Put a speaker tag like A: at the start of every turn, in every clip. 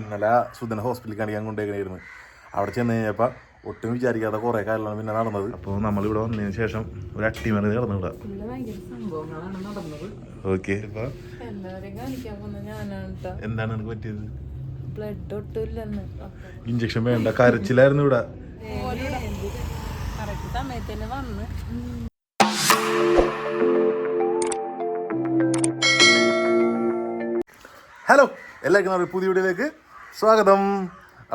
A: ഇന്നലെ സുധന ഹോസ്പിറ്റലിൽ കാണിക്കാൻ കൊണ്ടുപോയിരുന്നു അവിടെ ചെന്ന് കഴിഞ്ഞപ്പോൾ ഒട്ടും വിചാരിക്കാതെ കുറേ കാലമാണ് പിന്നെ നടന്നത്. അപ്പോൾ നമ്മളിവിടെ വന്നതിന് ശേഷം ഒരു അട്ടിമറി നടന്നു ഇവിടെ
B: ഇവിടെ ഭയങ്കര സംഭവങ്ങളാണ് നടന്നത്.
A: ഓക്കെ. ഇപ്പോൾ
B: എല്ലാവരെയും കാണിക്കാൻ വന്ന ഞാനാണ് കേട്ടോ
A: എന്താണ് എനിക്ക് പറ്റിയത്?
B: ബ്ലഡ് ഒട്ടുമില്ലെന്ന്
A: ഇഞ്ചക്ഷൻ വേണ്ട കരച്ചിലായിരുന്നു ഇവിടെ.
B: വന്ന്.
A: ഹലോ എല്ലാവർക്കും നമ്മുടെ പുതിയ വീഡിയോയിലേക്ക് സ്വാഗതം.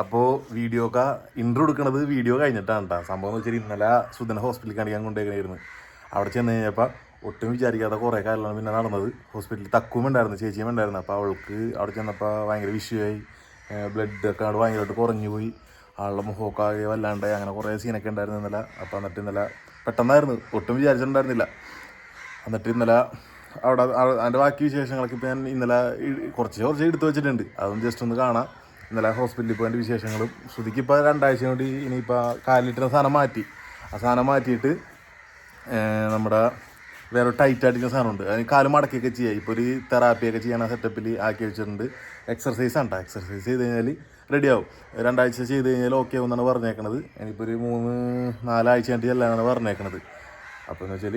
A: അപ്പോൾ വീഡിയോ ഒക്കെ ഇൻട്രോ എടുക്കുന്നത് വീഡിയോ കഴിഞ്ഞിട്ടാണ് കേട്ടോ സംഭവം എന്ന് വെച്ചാൽ ഇന്നലെ സുധന ഹോസ്പിറ്റലിൽ കാണിക്കാൻ കൊണ്ടുപോയിരുന്നു അവിടെ ചെന്ന് കഴിഞ്ഞപ്പോൾ ഒട്ടും വിചാരിക്കാതെ കുറേ കാര്യങ്ങളാണ് പിന്നെ നടന്നത്. ഹോസ്പിറ്റലിൽ തക്കും ഉണ്ടായിരുന്നു ചേച്ചിയും ഉണ്ടായിരുന്നു. അപ്പോൾ അവൾക്ക് അവിടെ ചെന്നപ്പോൾ ഭയങ്കര വിഷയമായി. ബ്ലഡ് ഒക്കെ അവിടെ ഭയങ്കരമായിട്ട് കുറഞ്ഞു പോയി. ആളുടെ മുഖമൊക്കെ വല്ലാണ്ട് അങ്ങനെ കുറേ സീനൊക്കെ ഉണ്ടായിരുന്നു ഇന്നലെ. അപ്പോൾ എന്നിട്ട് ഇന്നലെ പെട്ടെന്നായിരുന്നു. ഒട്ടും വിചാരിച്ചിട്ടുണ്ടായിരുന്നില്ല. എന്നിട്ട് ഇന്നലെ അവിടെ അതിന്റെ ബാക്കി വിശേഷങ്ങളൊക്കെ ഇപ്പോൾ ഞാൻ ഇന്നലെ കുറച്ച് കുറച്ച് എടുത്തു വെച്ചിട്ടുണ്ട്. അതൊന്ന് ജസ്റ്റ് ഒന്ന് കാണാം. ഇന്നലെ ഹോസ്പിറ്റലിൽ പോയതിന്റെ വിശേഷങ്ങളും. ശ്രുതിക്ക് ഇപ്പോൾ രണ്ടാഴ്ച കൊണ്ട് ഇനിയിപ്പോൾ കാലിലിട്ടുന്ന സാധനം മാറ്റി. ആ സാധനം മാറ്റിയിട്ട് നമ്മുടെ വേറെ ടൈറ്റ് ആയിട്ടുള്ള സാധനമുണ്ട്. അതിന് കാൽ മടക്കിയൊക്കെ ചെയ്യുക ഇപ്പോൾ ഒരു തെറാപ്പിയൊക്കെ ചെയ്യണ സെറ്റപ്പിൽ ആക്കി വെച്ചിട്ടുണ്ട്. എക്സർസൈസ് ആണ് എക്സർസൈസ് ചെയ്ത് കഴിഞ്ഞാൽ റെഡിയാവും രണ്ടാഴ്ച ചെയ്ത് കഴിഞ്ഞാൽ ഓക്കെ ആവുമെന്നാണ് പറഞ്ഞേക്കണത്. ഇനിയിപ്പോൾ ഒരു മൂന്ന് നാലാഴ്ച കഴിഞ്ഞിട്ട് എല്ലാമാണ് പറഞ്ഞേക്കണത്. അപ്പോൾ എന്ന് വെച്ചാൽ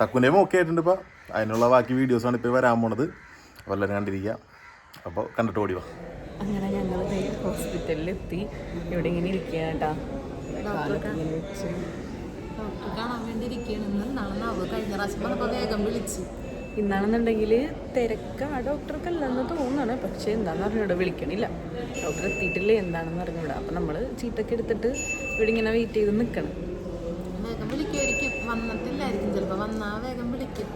A: തക്കുന്റെയും ഓക്കെ ആയിട്ടുണ്ട് ഇപ്പോൾ അതിനുള്ള ബാക്കി വീഡിയോസാണ് ഇപ്പോൾ വരാൻ പോണത്. അപ്പോൾ എല്ലാവരും കണ്ടിരിക്കുക. അപ്പോൾ കണ്ടിട്ട് ഓടി വാ.
B: അങ്ങനെ ഞങ്ങൾ ഹോസ്പിറ്റലിൽ എത്തി ഇവിടെ ഇങ്ങനെ ഇരിക്കുക കേട്ടാ വെച്ച്.
C: ഡോക്ടർ കാണാൻ വേണ്ടി ഇരിക്കുകയാണെന്ന് നാളെ കഴിഞ്ഞ പ്രാവശ്യം വന്നപ്പോൾ വേഗം വിളിച്ചു.
B: ഇന്നാണെന്നുണ്ടെങ്കിൽ തിരക്ക്. ആ ഡോക്ടർക്കല്ലെന്ന് തോന്നുന്നു പക്ഷേ എന്താണെന്ന് അറിഞ്ഞൂടാ വിളിക്കണില്ല. ഡോക്ടർ എത്തിയിട്ടില്ല എന്താണെന്ന് അറിഞ്ഞൂടാ അപ്പം നമ്മൾ ചീട്ടൊക്കെ എടുത്തിട്ട് ഇവിടെ ഇങ്ങനെ വെയിറ്റ് ചെയ്ത് നിൽക്കണം
C: വേഗം വിളിക്കുമായിരിക്കും വന്നിട്ടില്ലായിരിക്കും. ചിലപ്പോൾ വന്നാൽ വേഗം വിളിക്കും.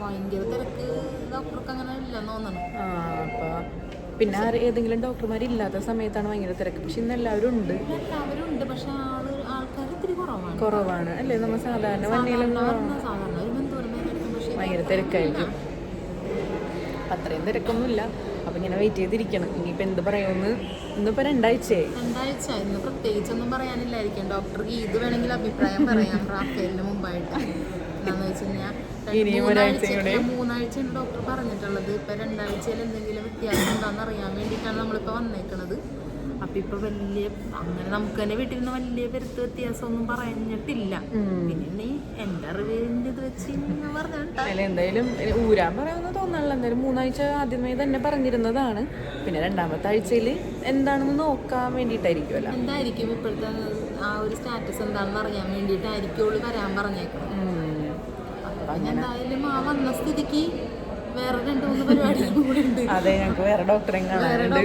C: ഭയങ്കര തിരക്ക്. ഡോക്ടർക്ക് അങ്ങനെ ഇല്ലെന്ന് തോന്നണം.
B: ആ അപ്പോൾ പിന്നെ ഏതെങ്കിലും ഡോക്ടർമാരില്ലാത്ത സമയത്താണ് ഭയങ്കര തിരക്ക്. പക്ഷെ ഇന്ന് എല്ലാവരും ഉണ്ട്.
C: എല്ലാവരും ഉണ്ട് പക്ഷെ ആൾക്കാർ ഇത്തിരി കുറവാണ്.
B: കുറവാണ്. അല്ലേ? നമ്മൾ സാധാരണ വണ്ടിയിലൊന്നും
C: പക്ഷേ
B: ഭയങ്കര തിരക്കായിരിക്കും. അത്രയും തിരക്കൊന്നുമില്ല. അപ്പം ഇങ്ങനെ വെയിറ്റ് ചെയ്തിരിക്കണം. ഇനിയിപ്പോൾ എന്ത് പറയുമെന്ന് ഇന്നിപ്പോൾ രണ്ടാഴ്ചയായി.
C: രണ്ടാഴ്ച. ഇന്ന് പ്രത്യേകിച്ചൊന്നും പറയാനില്ലായിരിക്കും. ഡോക്ടർക്ക് ഇത് വേണമെങ്കിൽ അഭിപ്രായം പറയാം റാഫേലിന് മുമ്പായിട്ട്. എന്താണെന്ന് വെച്ച് കഴിഞ്ഞാൽ
B: ഇനിയും ഒരാഴ്ച കൂടെ.
C: മൂന്നാഴ്ചയാണ് ഡോക്ടർ പറഞ്ഞിട്ടുള്ളത്. ഇപ്പൊ രണ്ടാഴ്ചയിൽ എന്തെങ്കിലും വ്യത്യാസം ഉണ്ടോന്ന് അറിയാൻ വേണ്ടിയിട്ടാണ് നമ്മളിപ്പോ വന്നേക്കണത്. അപ്പൊ ഇപ്പൊ വലിയ അങ്ങനെ നമുക്ക് തന്നെ വീട്ടിൽ നിന്ന് വലിയ പെരുത്ത് വ്യത്യാസമൊന്നും പറഞ്ഞിട്ടില്ല പിന്നെ എന്റെ അറിവിന്റെ ഇത് വെച്ച് ഞാൻ പറഞ്ഞിട്ടാ
B: എന്തായാലും ഊരാൻ പറയാമെന്ന് തോന്നാനുള്ള എന്തായാലും മൂന്നാഴ്ച ആദ്യമേ തന്നെ പറഞ്ഞിരുന്നതാണ്. പിന്നെ രണ്ടാമത്തെ ആഴ്ചയിൽ എന്താണെന്ന് നോക്കാൻ വേണ്ടിയിട്ടായിരിക്കുമല്ലോ
C: എന്തായിരിക്കും ഇപ്പോഴത്തെ ആ ഒരു സ്റ്റാറ്റസ് എന്താണെന്ന് അറിയാൻ വേണ്ടിയിട്ടായിരിക്കും വരാൻ പറഞ്ഞേക്കണം അപ്പൊ ആ വന്ന സ്ഥിതിക്ക് വേറെ രണ്ട് മൂന്ന് പരിപാടികൾ കൂടെ ഉണ്ട്.
B: അതെ ഞങ്ങൾക്ക് വേറെ ഡോക്ടറെ കാണാനുണ്ട്.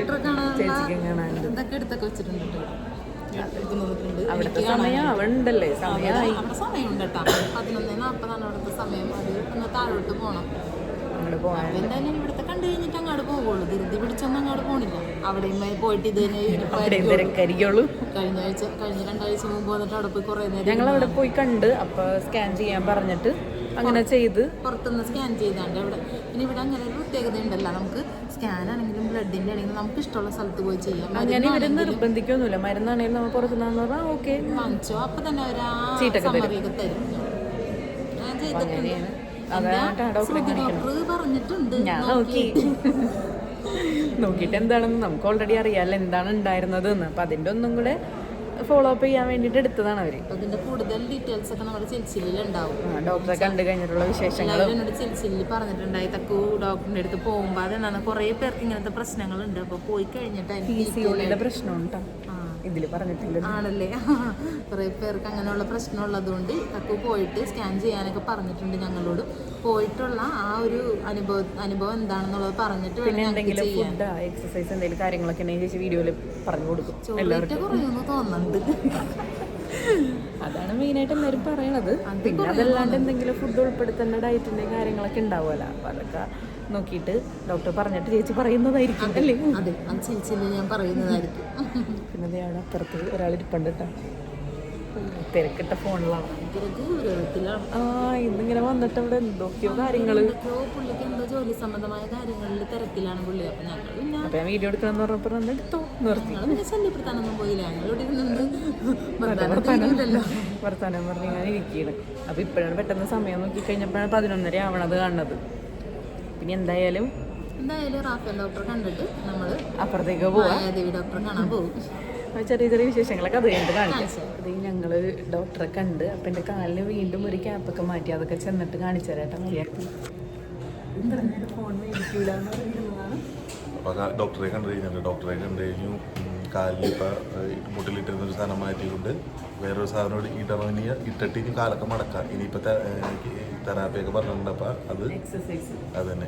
B: ചേച്ചിക്കും കാണാനുണ്ട്.
C: ഇതൊക്കെ എടുത്തൊക്കെ വെച്ചിട്ടുണ്ട് കേട്ടോ.
B: അവിടുത്തെ. സമയം സമയമായി
C: അവിടെ സമയമുണ്ട് കേട്ടോ. പതിനൊന്ന് നാൽപ്പതാണ് അവിടുത്തെ സമയം. അത് ഒന്ന് താഴോട്ട് പോകണം
B: അങ്ങോട്ട് പോകാൻ
C: അപ്പൊ എന്തായാലും ഇവിടുത്തെ കണ്ടു കഴിഞ്ഞിട്ട് അങ്ങോട്ട് പോകുള്ളൂ ധൃതി പിടിച്ചൊന്നും അങ്ങോട്ട് പോണില്ല. അവിടെയും പോയിട്ട് ഇത് തന്നെ. കഴിഞ്ഞ ആഴ്ച കഴിഞ്ഞ രണ്ടാഴ്ച മുമ്പ് വന്നിട്ട് അവിടെ പോയി കുറേ നേരം
B: ഞങ്ങൾ അവിടെ പോയി കണ്ട് അപ്പൊ സ്കാൻ ചെയ്യാൻ പറഞ്ഞിട്ട് അങ്ങനെ ചെയ്ത്.
C: പുറത്തുനിന്ന് സ്കാൻ ചെയ്താണ്ട് അവിടെ. പിന്നെ ഇവിടെ അങ്ങനെ ഒരു പ്രത്യേകത ഉണ്ടല്ലോ. നമുക്ക് സ്കാൻ ആണെങ്കിലും ബ്ലഡിന്റെ ആണെങ്കിലും നമുക്ക് ഇഷ്ടമുള്ള സ്ഥലത്ത് പോയി ചെയ്യാം.
B: അങ്ങനെ ഇവർ നിർബന്ധിക്കൊന്നുമില്ല. മരുന്നാണെങ്കിലും നമ്മൾ പുറത്തുനിന്ന് പറഞ്ഞാൽ ഓക്കെ
C: വാങ്ങിച്ചോ. അപ്പൊ തന്നെ അവർ ആ
B: തരും.
C: ഞാൻ ചെയ്തിട്ടുണ്ട്. ഡോക്ടർ പറഞ്ഞിട്ടുണ്ട്.
B: ഞാൻ നോക്കി. നോക്കിയിട്ട് എന്താണെന്ന് നമുക്ക് ഓൾറെഡി അറിയാമല്ലോ എന്താണ് ഉണ്ടായിരുന്നത് എന്ന്. അപ്പം അതിന്റെ ഒന്നും കൂടെ ഫോളോ അപ്പ് ചെയ്യാൻ വേണ്ടിയിട്ട് എടുത്തതാണ് അവർ
C: അതിന്റെ കൂടുതൽ ഡീറ്റെയിൽസ് ഒക്കെ നമ്മുടെ ചെൽച്ചിലിൽ ഉണ്ടാവും.
B: ഡോക്ടറെ കണ്ടു കഴിഞ്ഞിട്ടുള്ള
C: വിശേഷങ്ങൾ എന്നോട് ചെൽച്ചിലിൽ പറഞ്ഞിട്ടുണ്ടായി തക്കു ഡോക്ടറിന്റെ അടുത്ത് പോകുമ്പോൾ അതെന്താണ് കുറേ പേർക്ക് ഇങ്ങനത്തെ പ്രശ്നങ്ങളുണ്ട്. അപ്പൊ പോയി കഴിഞ്ഞിട്ട്
B: പ്രശ്നമുണ്ടോ. ഇതിൽ പറഞ്ഞിട്ടില്ല?
C: ആണല്ലേ? കുറേ പേർക്ക് അങ്ങനെയുള്ള പ്രശ്നമുള്ളതുകൊണ്ട് കക്കു പോയിട്ട് സ്കാൻ ചെയ്യാനൊക്കെ പറഞ്ഞിട്ടുണ്ട് ഞങ്ങളോട്. പോയിട്ടുള്ള ആ ഒരു അനുഭവ അനുഭവം എന്താണെന്നുള്ളത് പറഞ്ഞിട്ട്
B: പിന്നെ എന്തെങ്കിലും ഫുഡ് എക്സസൈസ് എന്തെങ്കിലും കാര്യങ്ങളൊക്കെ വീഡിയോയിൽ പറഞ്ഞു കൊടുക്കും.
C: എല്ലാവർക്കും. കുറയുമെന്ന് തോന്നുന്നുണ്ട്.
B: അതാണ് മെയിനായിട്ട് എല്ലാവരും പറയണത്. പിന്നെ അതല്ലാണ്ട് എന്തെങ്കിലും ഫുഡ് ഉൾപ്പെടുത്തേണ്ട ഡയറ്റിന്റെ കാര്യങ്ങളൊക്കെ ഉണ്ടാവുമല്ലോ. അപ്പൊ അതൊക്കെ നോക്കിയിട്ട് ഡോക്ടർ പറഞ്ഞിട്ട് ചേച്ചി പറയുന്നതായിരിക്കും. അല്ലേ
C: അതെ. ഞാൻ പറയുന്നതായിരിക്കും.
B: പിന്നെ അവിടെ അപ്പുറത്ത് ഒരാൾ ഇരിപ്പുണ്ട് കേട്ടോ. തിരക്കിട്ട ഫോണിലാണ്. ആ ഇന്നിങ്ങനെ വന്നിട്ട് അവിടെ എന്തൊക്കെയോ കാര്യങ്ങൾ
C: എന്തൊക്കെയോ പുള്ളിക്ക് എന്തോ ജോലി സംബന്ധമായ കാര്യങ്ങളിൽ തിരക്കിലാണ് പുള്ളി. അപ്പൊ ഞങ്ങൾ പിന്നെ
B: അപ്പം ഞാൻ വീഡിയോ എടുക്കണം എന്ന് പറഞ്ഞപ്പോ എടുത്തോ നിർത്തി
C: ശല്യപ്പെടുത്താനൊന്നും പോയില്ല. വർത്താനം
B: പറഞ്ഞ് ഞാൻ ഇരിക്കുകയാണ് അപ്പൊ ഇപ്പോഴാണ് പെട്ടെന്ന് സമയം നോക്കി കഴിഞ്ഞപ്പോഴാണ് പതിനൊന്നര ആവണത് കാണുന്നത്. പിന്നെ എന്തായാലും
C: എന്തായാലും റാഫേൽ ഡോക്ടറെ കണ്ടിട്ട് നമ്മൾ
B: അപ്പുറത്തേക്ക് പോവാ.
C: ഡോക്ടറെ കാണാൻ പോകും
B: ചെറിയ ചെറിയ വിശേഷങ്ങളൊക്കെ അത് കഴിഞ്ഞിട്ട് കാണിക്കാം. അത് ഞങ്ങൾ ഡോക്ടറെ കണ്ട് അപ്പൊ എന്റെ കാലിന് വീണ്ടും ഒരു ക്യാപ്പൊക്കെ മാറ്റി അതൊക്കെ ചെന്നിട്ട് കാണിച്ചു തരാട്ടെ മതിയാക്കി
A: ഡോക്ടറെ കണ്ടു കഴിഞ്ഞാൽ ഡോക്ടറെ കണ്ടു കഴിഞ്ഞു. കാലിൽ ഇപ്പം മുട്ടിലിട്ടിരുന്ന ഒരു സാധനം മാറ്റിയിട്ടുണ്ട്. വേറൊരു സാധനം ഇടണമെങ്കിൽ ഇട്ടിട്ട് ഇനി കാലൊക്കെ മടക്കാം. ഇനിയിപ്പോൾ തെറാപ്പിയൊക്കെ പറഞ്ഞിട്ടുണ്ട് അപ്പം അത് അത് തന്നെ.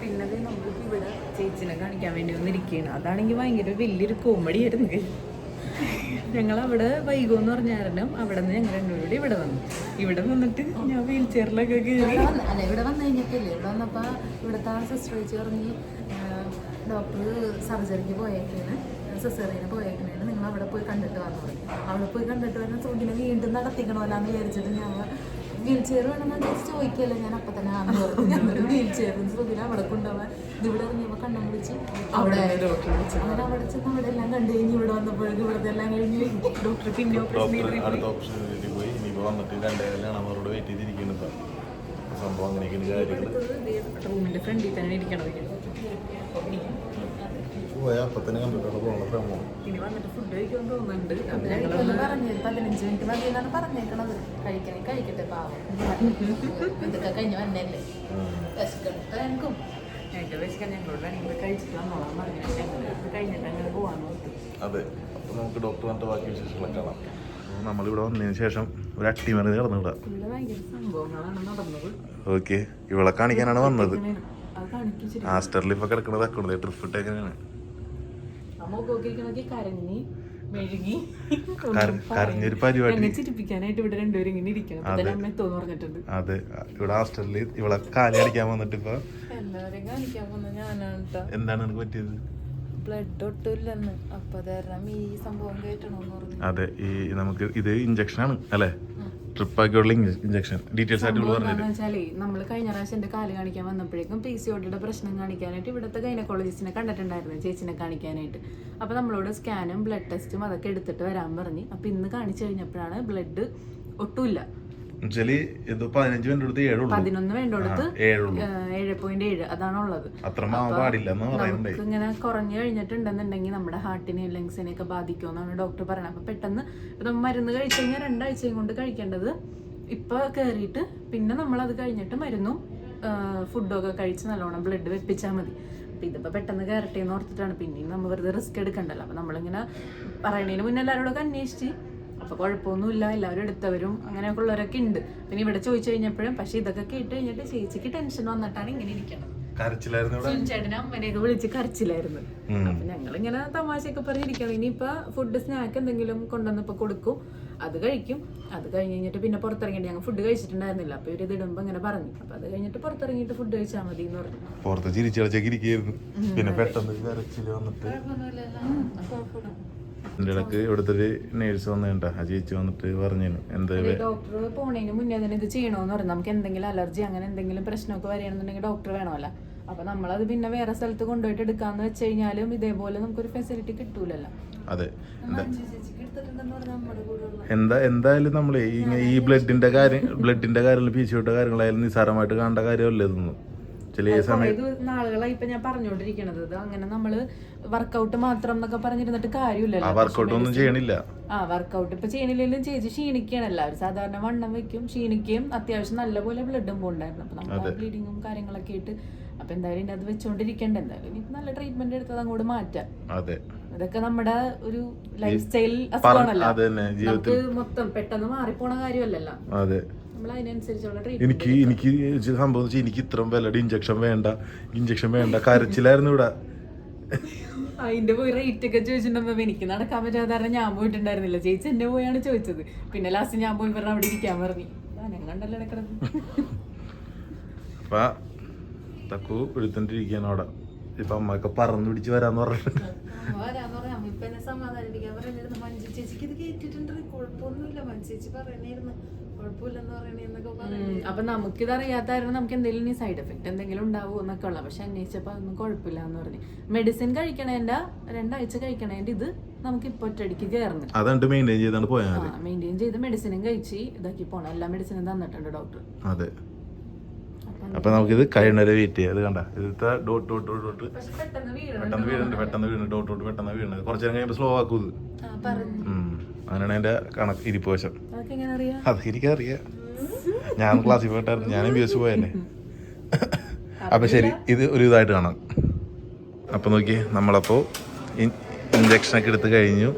B: പിന്നെ നമ്മൾക്ക് ഇവിടെ ചേച്ചിനെ കാണിക്കാൻ വേണ്ടി വന്നിരിക്കുകയാണ്. അതാണെങ്കിൽ ഭയങ്കര വലിയൊരു കോമഡി ആയിരുന്നു. ഞങ്ങൾ അവിടെ വൈകുമെന്ന് പറഞ്ഞ കാരണം അവിടെ നിന്ന് ഞങ്ങൾ രണ്ടുപേരും ഇവിടെ വന്നു. ഇവിടെ വന്നിട്ട് ഞാൻ വീൽ ചെയറിലൊക്കെ കയറി.
C: അല്ല ഇവിടെ വന്നു കഴിഞ്ഞിട്ടില്ലേ? ഇവിടെ വന്നപ്പോൾ ഇവിടുത്തെ ആ സിസ്റ്റർ വെച്ച് പറഞ്ഞ് ഡോക്ടർ സർജറിക്ക് പോയേക്കാണ്. സിസ്റ്ററിന് പോയേക്കണേന് നിങ്ങൾ അവിടെ പോയി കണ്ടിട്ട് വന്നു. അവിടെ പോയി കണ്ടിട്ട് വരുന്ന സുഖിനെ വീണ്ടും നടത്തിക്കണമല്ലാന്ന് വിചാരിച്ചിട്ട് ഞങ്ങൾ വീൽ ചെയർ വേണമെന്ന് ജസ്റ്റ് ചോദിക്കല്ലോ ഞാൻ അപ്പം തന്നെ ആണെന്ന് പറഞ്ഞു. എന്നിട്ട് വീൽ ചെയറിന് അവിടെ കൊണ്ടുപോകാൻ ഇതിവിടെ ഇറങ്ങിയപ്പോൾ കണ്ണം വിളിച്ച് അവിടെ അങ്ങനെ അവിടെ ചെന്ന് അവിടെ എല്ലാം കണ്ടു കഴിഞ്ഞ് ഇവിടെ വന്നപ്പോഴേക്കും ഇവിടുത്തെ എല്ലാം കഴിഞ്ഞ്
B: ഡോക്ടർ പിന്നെ ഓപ്പറേഷൻ
A: പോയി. ഇനിയിപ്പോൾ വന്നിട്ട് രണ്ടേ കല്യാണം അവരോട് വെയിറ്റ് ചെയ്തിരിക്കുന്നത്. സംഭവം അങ്ങനെയൊക്കെയാണ് കാര്യങ്ങൾ
B: റൂമിന്റെ ഫ്രണ്ടിൽ തന്നെ ഇരിക്കണത്
A: പോയാൽ അപ്പം തന്നെ കണ്ടിട്ടുള്ള പോകണ. സംഭവം
B: ഇനി വന്നിട്ട് ഫുഡ് കഴിക്കാൻ തോന്നുന്നുണ്ട്. അപ്പൊ ഞങ്ങൾ
C: പറഞ്ഞു പറഞ്ഞത് പതിനഞ്ച് മിനിറ്റ് മതി എന്നാണ് പറഞ്ഞേക്കണത്. കഴിക്കണേ കഴിക്കട്ടെ പാവം. ഇതൊക്കെ കഴിഞ്ഞ് വന്നല്ലേ? വിശക്കട്ടെ എനിക്കും?
B: ഞങ്ങൾക്ക് വിശക്കാൻ ഞങ്ങളോട് വേണമെങ്കിൽ കഴിച്ചിട്ട് വന്നോളാം പറഞ്ഞു ഞങ്ങൾ ഇത് കഴിഞ്ഞിട്ട് അങ്ങനെ പോവാന്ന്
A: അതെ. നമുക്ക് ഡോക്ടർ വന്നിട്ട് ബാക്കി വിശേഷങ്ങളൊക്കെ കാണാം. നമ്മളിവിടെ വന്നതിന് ശേഷം ഒരു അട്ടിമറി നടന്നുവിടാം ഓക്കെ. ഇവളെ കാണിക്കാനാണ് വന്നത്.
B: ഹാസ്റ്ററിൽ
A: ഇപ്പൊ കിടക്കണത് കിടക്കുന്നത് അക്കണത് ട്രിപ്പ് ഇട്ടേക്കാനാണ്
B: അമ്മ കരഞ്ഞി മെഴുകി
A: കരഞ്ഞൊരു പരിപാടി.
B: ചിരിപ്പിക്കാനായിട്ട് ഇവിടെ രണ്ടുപേരും ഇങ്ങനെ ഇരിക്കണം. തന്നെ പറഞ്ഞിട്ടുണ്ട്.
A: അതെ. ഇവിടെ ഹോസ്റ്റലിൽ ഇവിടെ കാലി അടിക്കാൻ വന്നിട്ട്
C: ഇപ്പൊ. കാണിക്കാൻ വന്ന ഞാനാണ്
A: എന്താണ് എനിക്ക് പറ്റിയത്?
C: ബ്ലഡ് ഒട്ടുമില്ലെന്ന്. അപ്പൊ ഈ സംഭവം കേട്ടണമെന്ന് പറഞ്ഞു.
A: അതെ. ഈ നമുക്ക് ഇത് ഇഞ്ചക്ഷൻ ആണ് അല്ലേ? ട്രിപ്പ് ആക്കിയുള്ള ഇഞ്ചക്ഷൻ ഡീറ്റെയിൽസ് ആയിട്ട്
B: വെച്ചാലേ നമ്മൾ കഴിഞ്ഞ പ്രാവശ്യം എന്റെ കാൽ കാണിക്കാൻ വന്നപ്പോഴേക്കും പി സി ഒടിയുടെ പ്രശ്നം കാണിക്കാനായിട്ട് ഇവിടുത്തെ ഗൈനക്കോളജിസ്റ്റിനെ കണ്ടിട്ടുണ്ടായിരുന്നു ചേച്ചിനെ കാണിക്കാനായിട്ട്. അപ്പൊ നമ്മളോട് സ്കാനും ബ്ലഡ് ടെസ്റ്റും അതൊക്കെ എടുത്തിട്ട് വരാൻ പറഞ്ഞ്. അപ്പൊ ഇന്ന് കാണിച്ചു കഴിഞ്ഞപ്പോഴാണ് ബ്ലഡ് ഒട്ടുമില്ല.
A: എന്നുവെച്ചാൽ ഇത് പതിനഞ്ച് മിനിറ്റ് എടുത്ത് ഏഴുള്ളൂ
B: പതിനൊന്ന് മിനിറ്റ്
A: ഏഴുള്ളൂ
B: ഏഴ് പോയിന്റ് ഏഴ് അതാണുള്ളത്.
A: അത്ര മാ പാടില്ല എന്ന് പറയുന്നുണ്ട്.
B: ഇങ്ങനെ കുറഞ്ഞു കഴിഞ്ഞിട്ടുണ്ടെന്നുണ്ടെങ്കിൽ നമ്മുടെ ഹാർട്ടിനെ ലങ്സിനെ ഒക്കെ ബാധിക്കുമെന്നാണ് ഡോക്ടർ പറയുന്നത്. അപ്പൊ പെട്ടെന്ന് നമ്മൾ മരുന്ന് കഴിച്ചു കഴിഞ്ഞാൽ രണ്ടാഴ്ചയും കൊണ്ട് കഴിക്കേണ്ടത് ഇപ്പൊ കയറിയിട്ട് പിന്നെ നമ്മൾ അത് കഴിഞ്ഞിട്ട് മരുന്നും ഫുഡൊക്കെ കഴിച്ച് നല്ലോണം ബ്ലഡ് വെപ്പിച്ചാൽ മതി. അപ്പൊ ഇതിപ്പോ പെട്ടെന്ന് കയറട്ടെ എന്ന് ഓർത്തിട്ടാണ്. പിന്നെയും നമ്മൾ വെറുതെ റിസ്ക് എടുക്കണ്ടല്ലോ. അപ്പൊ നമ്മളിങ്ങനെ പറയണതിന് മുന്നേ എല്ലാവരോടൊക്കെ അന്വേഷിച്ച് അപ്പൊ കുഴപ്പമൊന്നുമില്ല എല്ലാവരും എടുത്തവരും അങ്ങനെയൊക്കെ ഉള്ളവരൊക്കെ ഉണ്ട്. പിന്നെ ഇവിടെ ചോദിച്ചു കഴിഞ്ഞപ്പോഴും പക്ഷെ ഇതൊക്കെ കേട്ട് കഴിഞ്ഞിട്ട് ചേച്ചിക്ക് ടെൻഷൻ വന്നിട്ടാണ് ഇങ്ങനെ ഇരിക്കണം
A: കരച്ചിലായിരുന്നു ഇവിടെ?
B: ചേട്ടനെ അമ്മനെയൊക്കെ വിളിച്ച് കരച്ചിലായിരുന്നു. അപ്പൊ ഞങ്ങൾ ഞങ്ങളിങ്ങനെ തമാശയൊക്കെ പറഞ്ഞിരിക്കണം ഇനിയിപ്പൊ ഫുഡ് സ്നാക്ക് എന്തെങ്കിലും കൊണ്ടുവന്നിപ്പോ കൊടുക്കും. അത് കഴിക്കും. അത് കഴിഞ്ഞ് കഴിഞ്ഞിട്ട് പിന്നെ പുറത്തിറങ്ങിയിട്ട് ഞങ്ങൾ ഫുഡ് കഴിച്ചിട്ടുണ്ടായിരുന്നില്ല. അപ്പൊ ഇവർ ഇതിടുമ്പോ ഇങ്ങനെ പറഞ്ഞു. അപ്പൊ അത് കഴിഞ്ഞിട്ട് പുറത്തിറങ്ങിയിട്ട് ഫുഡ് കഴിച്ചാൽ മതി എന്ന് പറഞ്ഞു.
A: പുറത്ത് ഇരിക്കുകയായിരുന്നു പിന്നെ പെട്ടെന്ന് കരച്ചിൽ വന്നിട്ട്. എന്റെ ഇടയ്ക്ക് ഇവിടുത്തെ ഒരു നേഴ്സ് വന്നിട്ടാ ആ ചേച്ചി വന്നിട്ട് പറഞ്ഞു എന്താ
B: ഡോക്ടർ പോണതിന് മുന്നേ തന്നെ ഇത് ചെയ്യണോന്ന് പറഞ്ഞു. നമുക്ക് എന്തെങ്കിലും അലർജി അങ്ങനെ എന്തെങ്കിലും പ്രശ്നമൊക്കെ വരികയാണെന്നുണ്ടെങ്കിൽ ഡോക്ടർ വേണമല്ലോ. അപ്പൊ നമ്മളത് പിന്നെ വേറെ സ്ഥലത്ത് കൊണ്ടുപോയിട്ട് എടുക്കാന്ന് വെച്ച് കഴിഞ്ഞാലും ഇതേപോലെ നമുക്കൊരു ഫെസിലിറ്റി കിട്ടൂലല്ലോ.
A: അതെ. എന്താ എന്തായാലും നമ്മൾ ഈ ബ്ലഡിന്റെ കാര്യം ബ്ലഡിന്റെ കാര്യങ്ങൾ പി സി കാര്യങ്ങളായാലും നിസ്സാരമായിട്ട് കാണേണ്ട കാര്യമല്ലേ ഇതൊന്നും? ചില ഈ സമയം
B: കുറേ നാളുകളായി ഇപ്പൊ ഞാൻ പറഞ്ഞുകൊണ്ടിരിക്കണത്. ഇത് അങ്ങനെ നമ്മൾ വർക്കൗട്ട് മാത്രം എന്നൊക്കെ പറഞ്ഞിരുന്നിട്ട് കാര്യമില്ലല്ലോ.
A: വർക്കൗട്ട് ഒന്നും ചെയ്യണില്ല.
B: ആ വർക്കൗട്ട് ഇപ്പൊ ചെയ്യണില്ലെങ്കിലും ചേച്ചി ക്ഷീണിക്കുകയാണ്. എല്ലാവരും സാധാരണ വണ്ണം വെക്കും ക്ഷീണിക്കുകയും അത്യാവശ്യം നല്ലപോലെ ബ്ലഡും പോണ്ടായിരുന്നു അപ്പൊ നമ്മൾ ബ്ലീഡിങ്ങും കാര്യങ്ങളൊക്കെ ആയിട്ട് അപ്പൊ എന്തായാലും ഇനി അത് വെച്ചോണ്ടിരിക്കണ്ട. എന്തായാലും ഇനി നല്ല ട്രീറ്റ്മെന്റ് എടുത്തത് അങ്ങോട്ട് മാറ്റാം.
A: അതെ.
B: ഇതൊക്കെ നമ്മുടെ ഒരു ലൈഫ് സ്റ്റൈൽ അസുഖമാണല്ലോ. നമുക്ക് മൊത്തം പെട്ടെന്ന് മാറിപ്പോണ കാര്യമല്ലല്ലോ.
A: അതെ. എനിക്ക് എനിക്ക് സംഭവം വെച്ചാൽ എനിക്ക് ഇത്രയും വിലയുടെ ഇഞ്ചക്ഷൻ വേണ്ട. ഇഞ്ചക്ഷൻ വേണ്ട. കരച്ചിലായിരുന്നു ഇവിടെ.
B: അതിന്റെ പോയി റേറ്റ് ഒക്കെ ചോദിച്ചിട്ടുണ്ടോ എനിക്ക് നടക്കാൻ പറ്റാതെ കാരണം ഞാൻ പോയിട്ടുണ്ടായിരുന്നില്ല. ചേച്ചി എന്നെ പോയാണ് ചോദിച്ചത്. പിന്നെ ലാസ്റ്റ് ഞാൻ പോയി പറഞ്ഞ അവിടെ ഇരിക്കാൻ പറഞ്ഞു. കണ്ടല്ലോ
A: അപ്പൊ തക്കു അവിടെ. ഇപ്പൊ അമ്മയൊക്കെ പറന്നു പിടിച്ച് വരാന്ന് പറഞ്ഞിട്ടുണ്ട്
B: അപ്പൊ നമുക്കിത് അറിയാത്തായിരുന്നു നമുക്ക് എന്തെങ്കിലും ഈ സൈഡ് എഫക്ട് എന്തെങ്കിലും ഉണ്ടാവുമോ എന്നൊക്കെ ഉള്ള. പക്ഷെ അന്വേഷിച്ചപ്പോ അതൊന്നും കുഴപ്പമില്ല എന്ന് പറഞ്ഞു. മെഡിസിൻ കഴിക്കണേന്റെ രണ്ടാഴ്ച കഴിക്കണേന്റെ ഇത് നമുക്ക് ഇപ്പൊ ഒറ്റയടിക്ക് കയറുന്നു
A: അതുകൊണ്ട് മെയിന്റെയിൻ ചെയ്താണ്ട് പോയാൽ മതി.
B: മെയിന്റെയിൻ ചെയ്ത് മെഡിസിനും കഴിച്ച് ഇതാക്കി പോണം. എല്ലാ മെഡിസിനും തന്നിട്ടുണ്ട് ഡോക്ടർ.
A: അതെ. അപ്പൊ നമുക്കിത് കഴിഞ്ഞ വെയിറ്റ് ചെയ്യാം. ഇത് കണ്ട ഇതിലത്തെ ഡോട്ട് ഡോട്ട് ഡോട്ട് ഡോട്ട്.
B: പെട്ടെന്ന് വീഴുന്നു
A: പെട്ടെന്ന് വീഴുന്നുണ്ട് പെട്ടെന്ന് വീഴുന്നുണ്ട് ഡോട്ട് ഡോട്ട് പെട്ടെന്ന് വീഴുന്നത് കുറച്ച് നേരം കഴിയുമ്പോൾ സ്ലോ ആക്കും ഇത്. അങ്ങനെയാണ് അതിന്റെ കണക്ക് ഇരിപ്പ് വശം. അത് എനിക്കറിയാം ഞാൻ ക്ലാസ്സിൽ പോയിട്ടായിരുന്നു. ഞാനും ബി എസ് പോയെന്നെ അപ്പൊ ശരി ഇത് ഒരു ഇതായിട്ട് കാണാം. അപ്പൊ നോക്കി നമ്മളപ്പോ ഇഞ്ചക്ഷനൊക്കെ എടുത്ത് കഴിഞ്ഞു.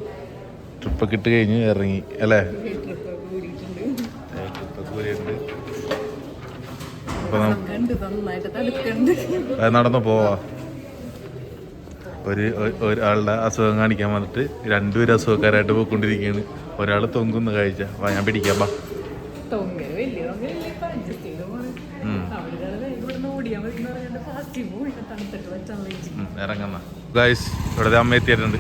A: ട്രിപ്പൊക്കെ ഇട്ട് കഴിഞ്ഞു ഇറങ്ങി. അല്ലേ ട്രിപ്പൊക്കെ ഊരിയിട്ടുണ്ട് അപ്പൊ
B: കണ്ട് നന്നായിട്ട് തടുക്കണ്ട്
A: അത് നടന്നു പോവാ. ഒരു ഒരാളുടെ അസുഖം കാണിക്കാൻ വന്നിട്ട് രണ്ടുപേരും അസുഖക്കാരായിട്ട് പോയിക്കൊണ്ടിരിക്കുകയാണ്. ഒരാൾ തൊങ്കുന്ന കാഴ്ച. വാ ഞാൻ പിടിക്കാം ബാ ഇറങ്ങുന്ന ഗായ്സ് ഇവിടെ അമ്മ എത്തിയിട്ടുണ്ട്.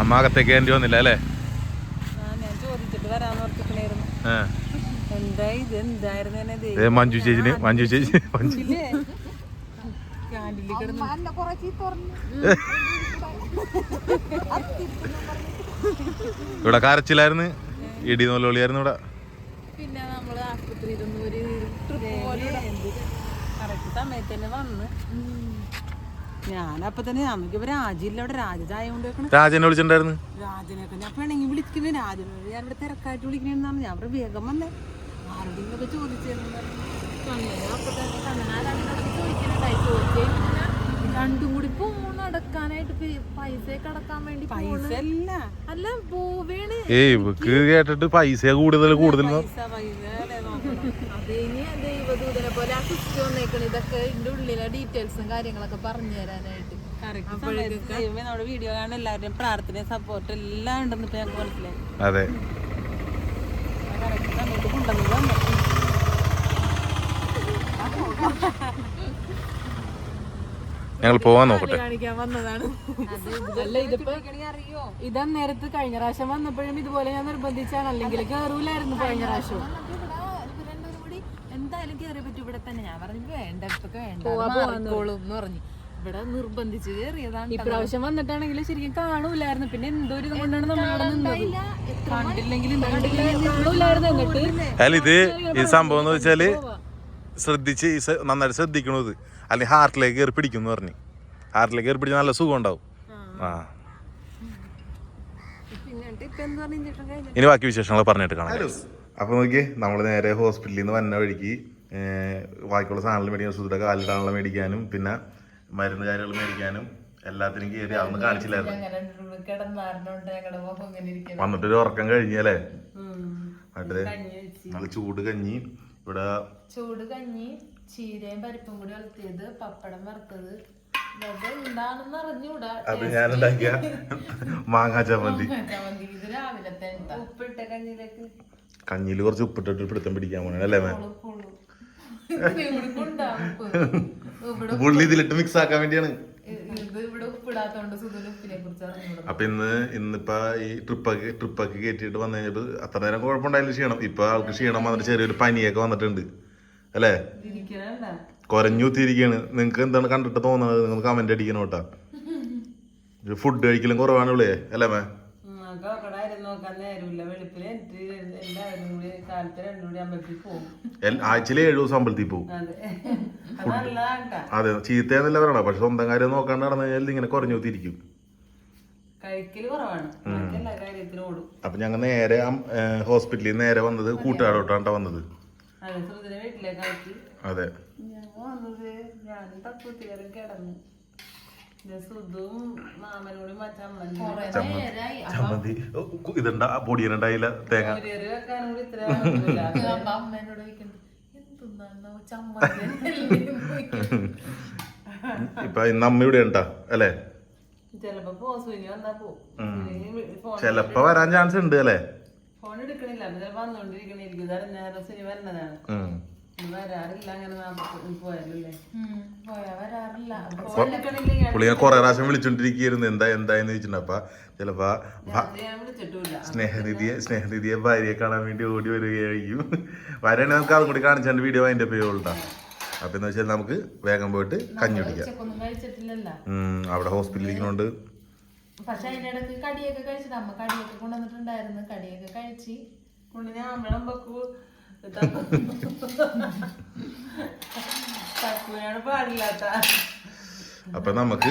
A: അമ്മ അകത്തേക്ക് വേണ്ടി വന്നില്ല അല്ലേ?
C: ഞാൻ
A: മഞ്ജു ചേച്ചിന് മഞ്ജു ചേച്ചി മഞ്ജു ഇവിടെ കരച്ചിലായിരുന്നു. ഇടി നോലോളിയായിരുന്നു ഇവിടെ.
C: പിന്നെ നമ്മൾ ആശുപത്രിയിൽ നിന്ന് ഒരു ട്രിപ്പ് പോലെ കറക്റ്റ് സമയത്ത് തന്നെ വന്ന്. ഞാനപ്പൊ തന്നെ നമുക്കിപ്പോ രാജില്ല അവിടെ രാജ ചായ കൊണ്ട് വെക്കണം.
A: രാജനെ വിളിച്ചിട്ടുണ്ടായിരുന്നു.
C: രാജനെ ഞാൻ വിളിക്കുന്നത് രാജനോട് ഞാൻ ഇവിടെ തിരക്കായിട്ട് വിളിക്കണെന്നാണ് ഞാൻ വേഗം വന്നേ. ആരോടെങ്കിലൊക്കെ ചോദിച്ചിരുന്നു അപ്പൊ തന്നെ കണ്ണനാരാണെന്നൊക്കെ ചോദിക്കുന്നുണ്ടായി ചോദിച്ചു രണ്ടും കൂടി പോണ അടക്കാനായിട്ട് പൈസ അടക്കാൻ വേണ്ടി പൈസ അല്ല അല്ല പോവേണ്.
A: ഏയ് ഇവക്ക് കേട്ടിട്ട് പൈസ കൂടുതൽ കൂടുതൽ
C: പൈസ പൈസ അതിന് ദൈവദൂതനെ പോലെ ആ സിസ്റ്റർ വന്നേക്കണ്. ഇതൊക്കെ ഇതിന്റെ ഉള്ളിലെ ഡീറ്റെയിൽസും കാര്യങ്ങളൊക്കെ പറഞ്ഞു തരാനായിട്ട്. നമ്മുടെ വീഡിയോ കാണാൻ എല്ലാവരുടെയും പ്രാർത്ഥനയും സപ്പോർട്ട് എല്ലാം ഉണ്ടെന്ന് ഇപ്പൊ ഞങ്ങൾക്ക് മനസ്സിലായി.
A: അതെ
C: കറക്റ്റ് സമയത്ത് കൊണ്ടുവന്നത് വന്നു
A: ഞങ്ങൾ പോവാൻ നോക്കട്ടെ.
B: കാണിക്കാൻ വന്നതാണ്. അല്ല ഇതിപ്പോ
C: അറിയോ?
B: ഇതാ നേരത്ത് കഴിഞ്ഞ പ്രാവശ്യം വന്നപ്പോഴും ഇതുപോലെ ഞാൻ നിർബന്ധിച്ചാണ്. അല്ലെങ്കിൽ കയറൂലായിരുന്നു കഴിഞ്ഞ പ്രാവശ്യം.
C: എന്തായാലും കയറി പറ്റും. ഇവിടെ തന്നെ ഞാൻ പറഞ്ഞു വേണ്ട ഇപ്പൊക്കെ വേണ്ട. മാറിക്കോളും എന്ന് പറഞ്ഞു. ഇവിടെ നിർബന്ധിച്ച് കയറിയതാണ്
B: ഇപ്രാവശ്യം വന്നിട്ടാണെങ്കിൽ ശരിക്കും കാണൂലായിരുന്നു. പിന്നെ എന്തോ ഒരു കൊണ്ടാണ് നമ്മളിവിടെ
A: ഇത് ഈ സംഭവം എന്ന് വെച്ചാൽ ശ്രദ്ധിച്ച് നന്നായിട്ട് ശ്രദ്ധിക്കണത് അല്ലെങ്കിൽ ഹാർട്ടിലേക്ക് കയറി പിടിക്കും എന്ന് പറഞ്ഞു. ഹാർട്ടിലേക്ക് കയറി പിടിച്ച നല്ല സുഖം ഉണ്ടാവും ആ. ഇനി ബാക്കി വിശേഷങ്ങൾ പറഞ്ഞിട്ട് കാണാം അപ്പൊ നോക്കിയേ നമ്മൾ നേരെ ഹോസ്പിറ്റലിൽ നിന്ന് വന്ന വഴിക്ക് ബാക്കിയുള്ള സാധനങ്ങൾ മേടിക്കാൻ സുധയുടെ കാലിടാനുള്ള മേടിക്കാനും പിന്നെ മരുന്ന് കാര്യങ്ങൾ മേടിക്കാനും എല്ലാത്തിനും കയറി അതൊന്നും കാണിച്ചില്ലായിരുന്നു. വന്നിട്ടൊരു ഉറക്കം കഴിഞ്ഞല്ലേ മറ്റേ നല്ല ചൂട് കഞ്ഞി ഇവിടെ
C: ചൂട് കഞ്ഞി ചീരയും പരിപ്പും കൂടി വളർത്തിയത് പപ്പടം വറുത്തത്.
A: അത് ഞാൻ ഉണ്ടാക്കിയ മാങ്ങാ ചമ്മന്തി. കഞ്ഞിയിൽ കുറച്ച് ഉപ്പിട്ടിട്ട് പിടുത്തം പിടിക്കാൻ പോണേ അല്ലേ മാം? പുള്ളി ഇതിലിട്ട് മിക്സ് ആക്കാൻ വേണ്ടിയാണ്.
C: ഇവിടെ
A: അപ്പൊ ഇന്ന് ഇന്നിപ്പോ ഈ ട്രിപ്പൊക്കെ ട്രിപ്പൊക്കെ കയറ്റിയിട്ട് വന്നു കഴിഞ്ഞപ്പോ അത്ര നേരം കുഴപ്പമുണ്ടായാലും ക്ഷീണം. ഇപ്പൊ ആൾക്ക് ക്ഷീണം വന്നിട്ട് ചെറിയൊരു പനിയൊക്കെ വന്നിട്ടുണ്ട്. അല്ലേ? കൊരഞ്ഞൂത്തിരിക്കാണ് നിങ്ങക്ക് എന്താണ് കണ്ടിട്ട് തോന്നുന്നത്? നിങ്ങൾ കമന്റ് അടിക്കണം കേട്ടാ. ഫുഡ് കഴിക്കലും കുറവാണുള്ളേ അല്ലേ മേ
C: നോക്കാൻ നോക്കാൻ നേരമില്ല. എല്ലാവരും
A: ആഴ്ചയിൽ ഏഴു ദിവസം അമ്പലത്തിൽ പോകും
C: അതെ.
A: ചീത്ത ചീത്തയെന്നല്ല പറയണ പക്ഷെ സ്വന്തം കാര്യം നോക്കാണ്ട് നടന്നു കഴിഞ്ഞാൽ ഇങ്ങനെ
C: കുറഞ്ഞു തിരിക്കും
A: അപ്പൊ ഞങ്ങൾ നേരെ ഹോസ്പിറ്റലിൽ നേരെ വന്നത് കൂട്ടുകാരോട്ടാണ് വന്നത്.
C: അതെ
A: ചമ്മന്തി. ഇതുണ്ടാ പൊടിയനുണ്ടായില്ല തേങ്ങ. ഇപ്പൊ ഇന്ന് അമ്മ ഇവിടെ ഉണ്ടാ അല്ലേ?
C: ചിലപ്പോ
A: വരാൻ ചാൻസ് ഉണ്ട് അല്ലേ?
C: ഫോൺ എടുക്കണില്ല. ചിലപ്പോ വന്നോണ്ടിരിക്കണിരിക്കും ഇതാണ് നേരം സുനി വരുന്നതാണ്.
D: വരാറില്ല അങ്ങനെ പോയാലല്ലേ?
C: പോയാ
A: പുള്ളിയെ കുറെ പ്രാവശ്യം വിളിച്ചോണ്ടിരിക്കുന്നു എന്താ എന്തായെന്ന് ചോദിച്ചിട്ടുണ്ട്. അപ്പൊ ചിലപ്പോ സ്നേഹനിധിയെ സ്നേഹനിധിയെ ഭാര്യയെ കാണാൻ വേണ്ടി ഓടി വരികയായിരിക്കും. ഭാര്യ നമുക്ക് അതും കൂടി കാണിച്ചാണ്ട് വീഡിയോ അതിന്റെ പേരുണ്ടാ അപ്പൊ എന്ന് വെച്ചാൽ നമുക്ക് വേഗം പോയിട്ട് കഞ്ഞി കുടിക്കാം. അവിടെ ഹോസ്പിറ്റലിൽ ഇരിക്കണോണ്ട്
C: പക്ഷെ അതിനിടക്ക് കടിയൊക്കെ കഴിച്ചിട്ട് അമ്മ കടിയൊക്കെ കൊണ്ടുവന്നിട്ടുണ്ടായിരുന്നു. കടിയൊക്കെ കഴിച്ച്.
D: കൊണ്ട് ഞാൻ അമ്മളം വെക്കൂ തക്കുവിനാണ് പാടില്ലാത്ത
A: അപ്പൊ നമുക്ക്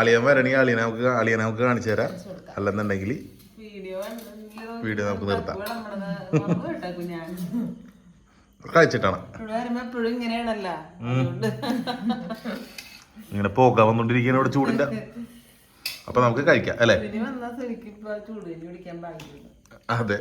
A: അളിയൻ വരണി അളിയനെ നമുക്ക് അളിയനെ നമുക്ക് കാണിച്ചു തരാം. അല്ലെന്നുണ്ടെങ്കിൽ
D: വീഡിയോ
A: നമുക്ക് നിർത്താം. കഴിച്ചിട്ടാണ്. ഇങ്ങനെ പോകാൻ വന്നോണ്ടിരിക്കുന്ന ഇവിടെ ചൂടിന്റെ. അപ്പൊ നമുക്ക് കഴിക്കാം അല്ലേ? അതെ.